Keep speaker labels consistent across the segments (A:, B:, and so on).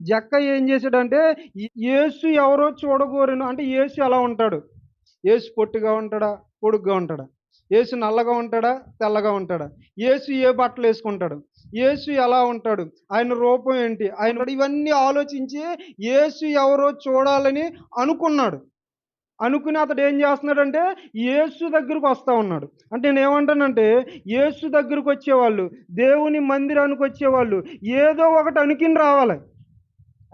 A: జక్క ఏం చేశాడంటే ఏసు యేసు ఎవరో చూడగోరెను అంటే యేసు ఎలా ఉంటాడు? యేసు పొట్టిగా ఉంటాడా? పొడుగ్గా ఉంటాడా? యేసు నల్లగా ఉంటాడా? తెల్లగా ఉంటాడా? యేసు ఏ బట్టలు వేసుకుంటాడు? యేసు ఎలా ఉంటాడు? ఆయన రూపం ఏంటి? ఆయన ఇవన్నీ ఆలోచించి యేసు ఎవరో చూడాలని అనుకున్నాడు. అనుకుని అతడు ఏం చేస్తున్నాడంటే యేసు దగ్గరకు వస్తా ఉన్నాడు. అంటే నేను ఏమంటానంటే యేసు దగ్గరకు వచ్చేవాళ్ళు దేవుని మందిరానికి వచ్చేవాళ్ళు ఏదో ఒకటి అనుకుని రావాలి.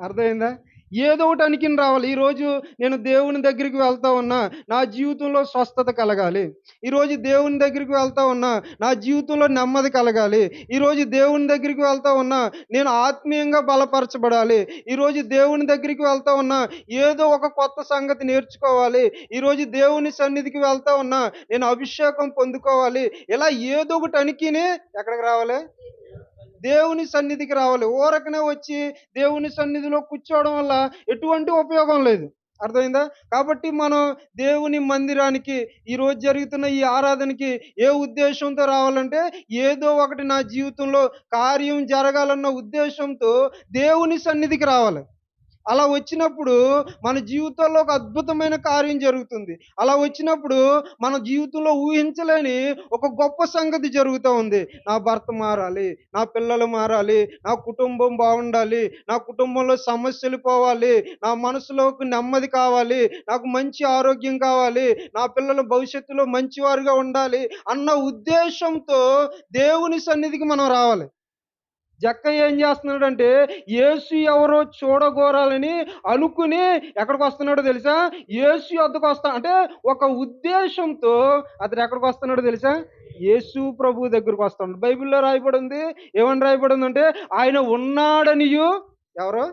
A: అర్థమైందా? ఏదో ఒకటి అనికిని రావాలి. ఈరోజు నేను దేవుని దగ్గరికి వెళ్తా ఉన్నా నా జీవితంలో స్వస్థత కలగాలి. ఈరోజు దేవుని దగ్గరికి వెళ్తా ఉన్నా నా జీవితంలో నెమ్మది కలగాలి. ఈరోజు దేవుని దగ్గరికి వెళ్తా ఉన్నా నేను ఆత్మీయంగా బలపరచబడాలి. ఈరోజు దేవుని దగ్గరికి వెళ్తా ఉన్నా ఏదో ఒక కొత్త సంగతి నేర్చుకోవాలి. ఈరోజు దేవుని సన్నిధికి వెళ్తా ఉన్నా నేను అభిషేకం పొందుకోవాలి. ఇలా ఏదో ఒకటి అనికినే ఎక్కడికి రావాలి? దేవుని సన్నిధికి రావాలి. ఓరకనే వచ్చి దేవుని సన్నిధిలో కూర్చోవడం వల్ల ఎటువంటి ఉపయోగం లేదు. అర్థమైందా? కాబట్టి మనం దేవుని మందిరానికి ఈరోజు జరుగుతున్న ఈ ఆరాధనకి ఏ ఉద్దేశంతో రావాలంటే ఏదో ఒకటి నా జీవితంలో కార్యం జరగాలన్న ఉద్దేశంతో దేవుని సన్నిధికి రావాలి. అలా వచ్చినప్పుడు మన జీవితంలో ఒక అద్భుతమైన కార్యం జరుగుతుంది. అలా వచ్చినప్పుడు మన జీవితంలో ఊహించలేని ఒక గొప్ప సంగతి జరుగుతూ ఉంది. నా భర్త మారాలి నా పిల్లలు మారాలి నా కుటుంబం బాగుండాలి నా కుటుంబంలో సమస్యలు పోవాలి నా మనసులోకి నెమ్మది కావాలి నాకు మంచి ఆరోగ్యం కావాలి నా పిల్లల భవిష్యత్తులో మంచివారుగా ఉండాలి అన్న ఉద్దేశంతో దేవుని సన్నిధికి మనం రావాలి. జక్క ఏం చేస్తున్నాడంటే యేసు ఎవరో చూడగోరాలని అనుకుని ఎక్కడికి వస్తున్నాడో తెలుసా? యేసు వద్దకు వస్తా అంటే ఒక ఉద్దేశంతో అతను ఎక్కడికి వస్తున్నాడో తెలుసా? యేసు ప్రభు దగ్గరకు వస్తాడు. బైబిల్లో రాయబడి ఉంది. ఏమని రాయబడి ఉందంటే ఆయన ఉన్నాడనియు ఎవరు?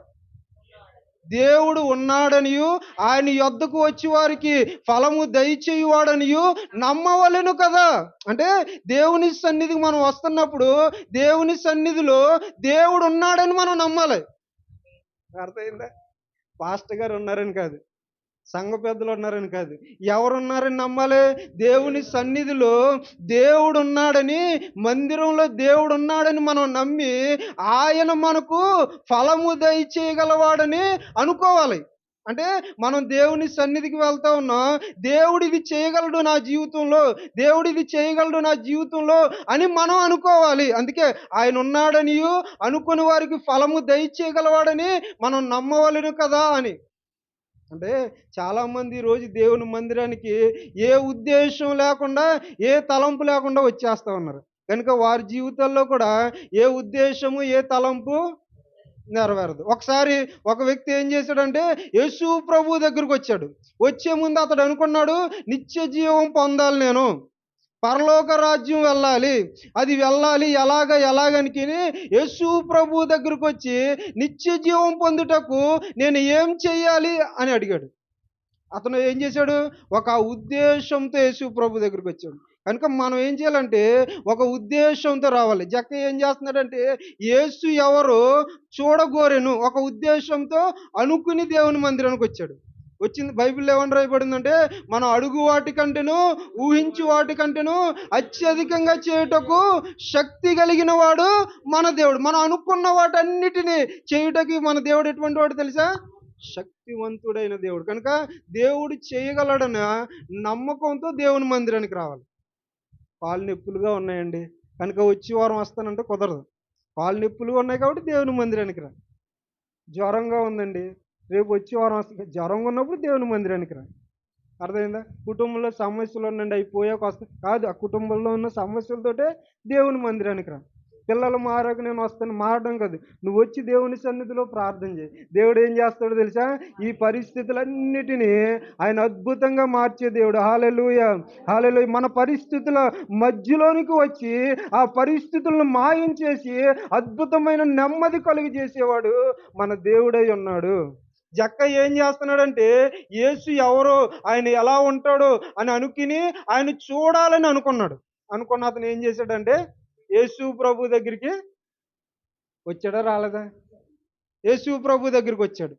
A: దేవుడు ఉన్నాడనియు ఆయన యొద్దకు వచ్చి వారికి ఫలము దయచేయువాడనియు నమ్మవలెను కదా. అంటే దేవుని సన్నిధికి మనం వస్తున్నప్పుడు దేవుని సన్నిధిలో దేవుడు ఉన్నాడని మనం నమ్మాలి. అర్థమైందా? పాస్టర్ గారు ఉన్నారని కాదు. సంఘ పెద్దలు ఉన్నారని కాదు. ఎవరున్నారని నమ్మాలి? దేవుని సన్నిధిలో దేవుడు ఉన్నాడని మందిరంలో దేవుడు ఉన్నాడని మనం నమ్మి ఆయన మనకు ఫలము దయచేయగలవాడని అనుకోవాలి. అంటే మనం దేవుని సన్నిధికి వెళ్తా ఉన్నాం దేవుడు ఇది చేయగలడు నా జీవితంలో దేవుడు ఇది చేయగలడు నా జీవితంలో అని మనం అనుకోవాలి. అందుకే ఆయన ఉన్నాడని అనుకుని వారికి ఫలము దయచేయగలవాడని మనం నమ్మవలను కదా అని. అంటే చాలామంది రోజు దేవుని మందిరానికి ఏ ఉద్దేశం లేకుండా ఏ తలంపు లేకుండా వచ్చేస్తా ఉన్నారు. కనుక వారి జీవితాల్లో కూడా ఏ ఉద్దేశము ఏ తలంపు నెరవేరదు. ఒకసారి ఒక వ్యక్తి ఏం చేశాడంటే యేసు ప్రభు దగ్గరకు వచ్చాడు. వచ్చే ముందు అతడు అనుకున్నాడు నిత్య జీవం పొందాలి నేను. పరలోక రాజ్యం వెళ్ళాలి. అది వెళ్ళాలి ఎలాగ ఎలాగనికి యేసు ప్రభు దగ్గరకు వచ్చి నిత్య జీవం పొందుటకు నేను ఏం చెయ్యాలి అని అడిగాడు. అతను ఏం చేశాడు? ఒక ఉద్దేశంతో యేసు ప్రభు దగ్గరికి వచ్చాడు కనుక మనం ఏం చేయాలంటే ఒక ఉద్దేశంతో రావాలి. జక్క ఏం చేస్తున్నాడంటే యేసు ఎవరు చూడగోరెను ఒక ఉద్దేశంతో అనుకుని దేవుని మందిరానికి వచ్చాడు. వచ్చింది బైబిల్లో ఏమని రాయబడిందంటే మనం అడుగు వాటికంటేను ఊహించు వాటికంటేను అత్యధికంగా చేయుటకు శక్తి కలిగిన వాడు మన దేవుడు. మనం అనుకున్న వాటన్నిటిని చేయుటకి మన దేవుడు ఎటువంటి వాడు తెలుసా? శక్తివంతుడైన దేవుడు. కనుక దేవుడు చేయగలడన నమ్మకంతో దేవుని మందిరానికి రావాలి. పాలు నొప్పులుగా ఉన్నాయండి. కనుక వచ్చి వారం వస్తానంటే కుదరదు. పాలు నొప్పులుగా ఉన్నాయి కాబట్టి దేవుని మందిరానికి రా. జ్వరంగా ఉందండి. రేపు వచ్చే వారం వస్తుంది జ్వరంగా ఉన్నప్పుడు దేవుని మందిరానికి రా. అర్థమైందా? కుటుంబంలో సమస్యలు ఉండండి అవి పోయాక వస్తాయి. కాదు ఆ కుటుంబంలో ఉన్న సమస్యలతోటే దేవుని మందిరానికి రా. పిల్లలు మారాక నేను వస్తాను మారడం కాదు. నువ్వు వచ్చి దేవుని సన్నిధిలో ప్రార్థన చేయి. దేవుడు ఏం చేస్తాడో తెలుసా? ఈ పరిస్థితులన్నిటినీ ఆయన అద్భుతంగా మార్చే దేవుడు. హాలెలుయ హాలెలుయ మన పరిస్థితుల మధ్యలోనికి వచ్చి ఆ పరిస్థితులను మాయం చేసి అద్భుతమైన నెమ్మది కలుగు చేసేవాడు మన దేవుడై ఉన్నాడు. జక్క ఏం చేస్తున్నాడంటే యేసు ఎవరు? ఆయన ఎలా ఉంటాడో? అని అనుకుని ఆయన చూడాలని అనుకున్నాడు. అనుకున్న అతను ఏం చేశాడంటే యేసు ప్రభు దగ్గరికి వచ్చాడా? రాలేదా? యేసు ప్రభు దగ్గరికి వచ్చాడు.